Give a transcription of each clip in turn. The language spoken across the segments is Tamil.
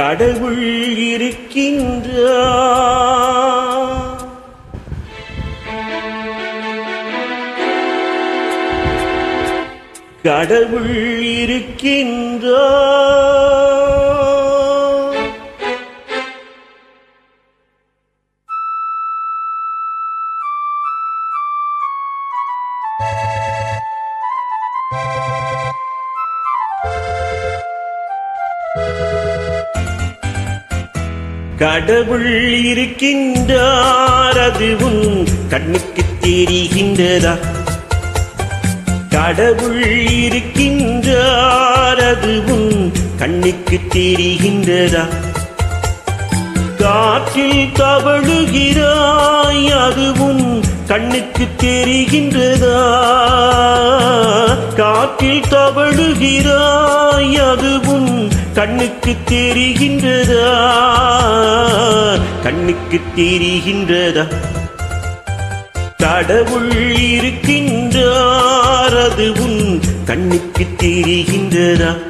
கடவுள் இருக்கின்றார். கடவுள் இருக்கின்றார். கடவுள் இருக்கின்றார் அதுவும் கண்ணுக்கு தெரிகின்றதா? கடவுள் இருக்கின்றார் அதுவும் கண்ணுக்கு தெரிகின்றதா? காற்றில் தவழுகிறாய் அதுவும் கண்ணுக்கு தெரிகின்றதா? காற்றில் தவழுகிறாய் அதுவும் கண்ணுக்கு தெரிகின்றதா? கண்ணுக்கு தெரிகின்றதா? கடவுள் இருக்கின்றார் அது உன் கண்ணுக்கு தெரிகின்றதா?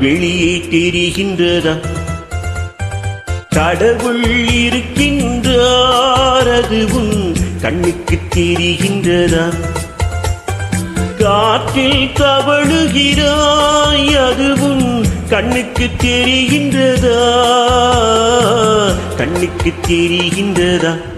வெளியே தெரிகின்றதா கடவுள் இருக்கின்றார் உன் கண்ணுக்கு தெரிகின்றதா? காற்றில் தவழுகிறாய் அதுவும் கண்ணுக்கு தெரிகின்றதா? கண்ணுக்கு தெரிகின்றதா?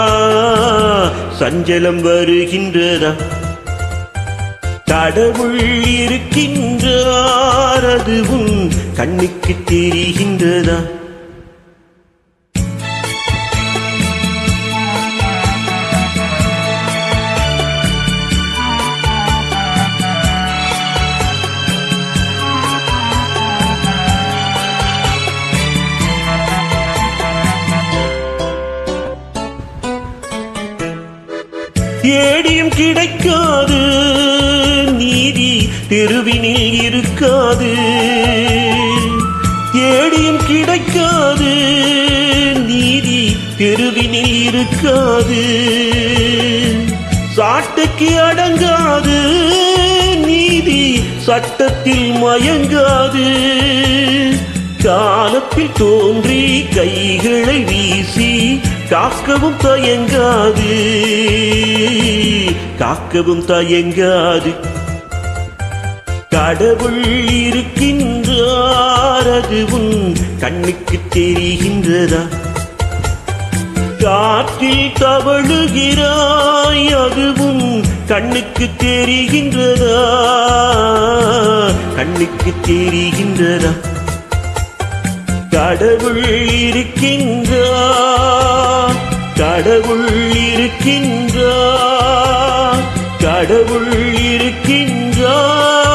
சஞ்சலம் வருகின்றதா? கடவுள் இருக்கின்றார் அதுவும் கண்ணுக்கு தெரிகின்றதா? ஏடியும் கிடைக்காது. நீதி தெருவினில் இருக்காது. ஏடியும் கிடைக்காது. நீதி தெருவினில் இருக்காது. சாட்டுக்கு அடங்காது. நீதி சட்டத்தில் மயங்காது. காலத்தில் தோன்றி கைகளை வீசி காக்கவும் தயங்காது. காக்கவும் தயங்காது. கடவுள் இருக்கின்றார் அதுவும் உன் கண்ணுக்கு தெரிகின்றதா? காற்றில் தவழுகிறாய் அதுவும் கண்ணுக்கு தெரிகின்றதா? கண்ணுக்கு தெரிகின்றதா? கடவுள் இருக்கின்றார். கடவுள் இருக்கின்றார். கடவுள் இருக்கின்றார்.